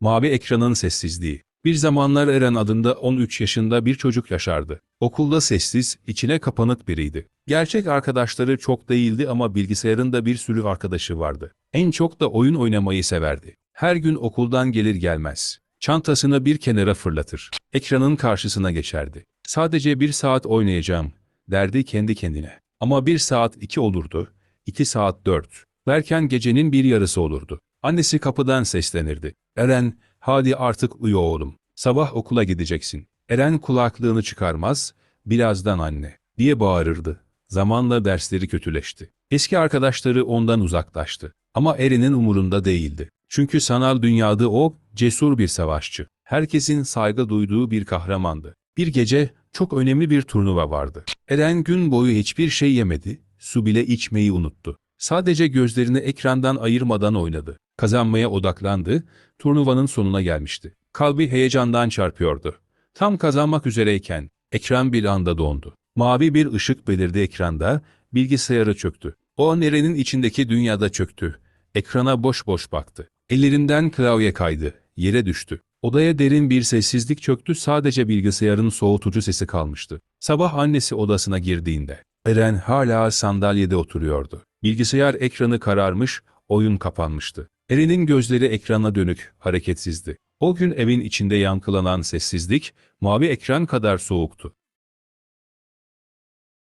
Mavi ekranın sessizliği. Bir zamanlar Eren adında 13 yaşında bir çocuk yaşardı. Okulda sessiz, içine kapanık biriydi. Gerçek arkadaşları çok değildi ama bilgisayarında bir sürü arkadaşı vardı. En çok da oyun oynamayı severdi. Her gün okuldan gelir gelmez. Çantasını bir kenara fırlatır. Ekranın karşısına geçerdi. Sadece bir saat oynayacağım, derdi kendi kendine. Ama bir saat iki olurdu, iki saat dört. Derken gecenin bir yarısı olurdu. Annesi kapıdan seslenirdi. Eren, hadi artık uyu oğlum. Sabah okula gideceksin. Eren kulaklığını çıkarmaz, birazdan anne, diye bağırırdı. Zamanla dersleri kötüleşti. Eski arkadaşları ondan uzaklaştı. Ama Eren'in umurunda değildi. Çünkü sanal dünyada o, cesur bir savaşçı. Herkesin saygı duyduğu bir kahramandı. Bir gece, çok önemli bir turnuva vardı. Eren gün boyu hiçbir şey yemedi, su bile içmeyi unuttu. Sadece gözlerini ekrandan ayırmadan oynadı. Kazanmaya odaklandı, turnuvanın sonuna gelmişti. Kalbi heyecandan çarpıyordu. Tam kazanmak üzereyken, ekran bir anda dondu. Mavi bir ışık belirdi ekranda, bilgisayarı çöktü. O an Eren'in içindeki dünyada çöktü. Ekrana boş boş baktı. Ellerinden klavye kaydı, yere düştü. Odaya derin bir sessizlik çöktü sadece bilgisayarın soğutucu sesi kalmıştı. Sabah annesi odasına girdiğinde, Eren hala sandalyede oturuyordu. Bilgisayar ekranı kararmış, oyun kapanmıştı. Eren'in gözleri ekrana dönük, hareketsizdi. O gün evin içinde yankılanan sessizlik, mavi ekran kadar soğuktu.